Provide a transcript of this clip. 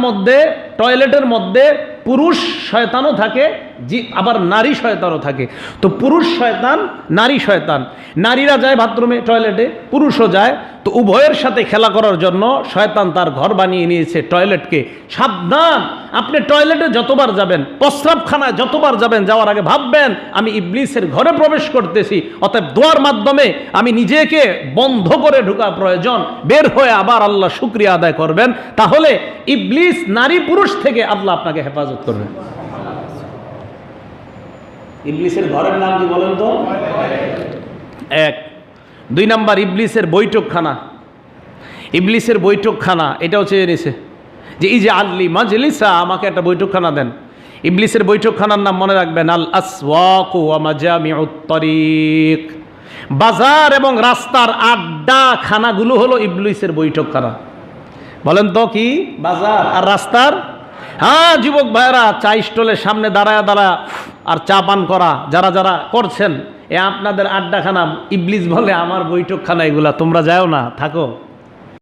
মধ্যে টয়লেটের মধ্যে পুরুষ শয়তানও থাকে জি, আবার নারী শয়তানও থাকে। তো পুরুষ শয়তান, নারী শয়তান। নারীরা যায় বাথরুমে, টয়লেটে, পুরুষও যায়। তো উভয়ের সাথে খেলা করার জন্য শয়তান তার ঘর বানিয়ে নিয়েছে টয়লেটকে। সাবধান! আপনি টয়লেটে যতবার যাবেন, প্রস্রাবখানায় যতবার যাবেন, যাওয়ার আগে ভাববেন, আমি ইবলিসের ঘরে প্রবেশ করতেছি, অতএব দোয়ার মাধ্যমে আমি নিজেকে বন্ধ করে ঢোকা প্রয়োজন। বের হয়ে আবার আল্লাহ শুক্রিয়া আদায় করবেন। তাহলে ইবলিস নারী পুরুষ থেকে আল্লাহ আপনাকে হেফাজত করবেন ইবলিসের ঘরের নাম কি বলেন তো? এক। দুই নাম্বার, ইবলিসের বৈঠকখানা। ইবলিসের বৈঠকখানা, এটাও চেয়ে নিছে। যে এই যে আল্লি মাজলিসা, আমাকে একটা বৈঠকখানা দেন। ইবলিসের বৈঠকখানার নাম মনে রাখবেন, আল আসওয়াক ওয়া মাজামিউত তরিক বাজার এবং রাস্তার আড্ডা খানাগুলো হলো ইবলিসের বৈঠকখানা। বলেন তো কি? বাজার আর রাস্তার হ্যাঁ যুবক ভাইরা চা স্টলের সামনে দাঁড়ায় দাঁড়া আর চা পান করা, যারা যারা করছেন, এ আপনাদের আড্ডাখানা, ইবলিস বলে আমার বৈঠকখানা এগুলা, তোমরা যাও না, থাকো।